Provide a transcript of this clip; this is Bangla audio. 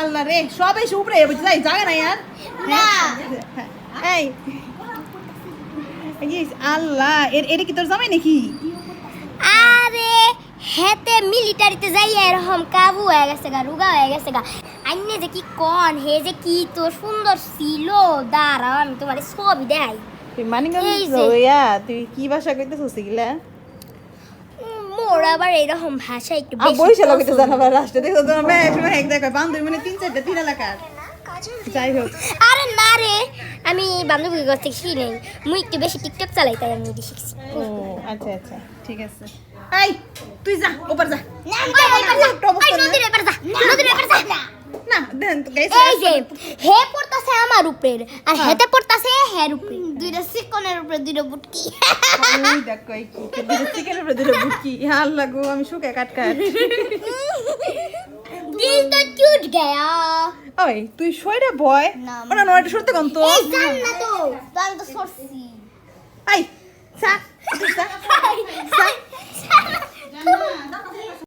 আল্লাহ রে সব এসে উপরে জায়গা নাই না। এই আল্লাহ এর এটা কি তোর জামাই নাকি? আরে হেতে মিলিটারিতে যাই এরকম কাবু হয়ে গেছে গা রুগা হয়ে গেছে গা। আইনে যে কি কন হে যে কি তোর সুন্দর ছিল দাঁড়াও আমি তোমার ছবি দেখাই। তুই এই তুই কি ভাষা কইতেছিস এগুলা? উম, মোর আবার এরকম ভাষা একটু বেশি বইসা লোকে তো জানাবার রাষ্ট্র দেখো তো আমি একসময় এক দেখো বান্ধবী মানে তিন চারটা তিন এলাকার। যাই হোক। আরে না রে আমি বান্ধবীর কাছ থেকে শিখি নাই। মুই একটু বেশি টিকটক চালাই তাই আমি এটি শিখছি। ও আচ্ছা আচ্ছা ঠিক আছে। এই তুই যা ওপর যা। না, নদীর এপার যা, নদীর এপার যা। না দেন তো গাইস এই যে হে পড়তাছে আমার উপরের আর হেতে পড়তাছে হের উপরে। দুইটা সিকনের উপরে দুইটা বুটকি। ওই দেখ এই কি চিকেনের উপরে দুইটা বুটকি। আল্লাহ গো আমি শুকে কাট কাট। দিল তো টুট গয়া। ওই তুই শোয়রা বয়। না, নয়টা সরতে কোন তো এই জান না তো তো আমি তো সরছি। এই সা সা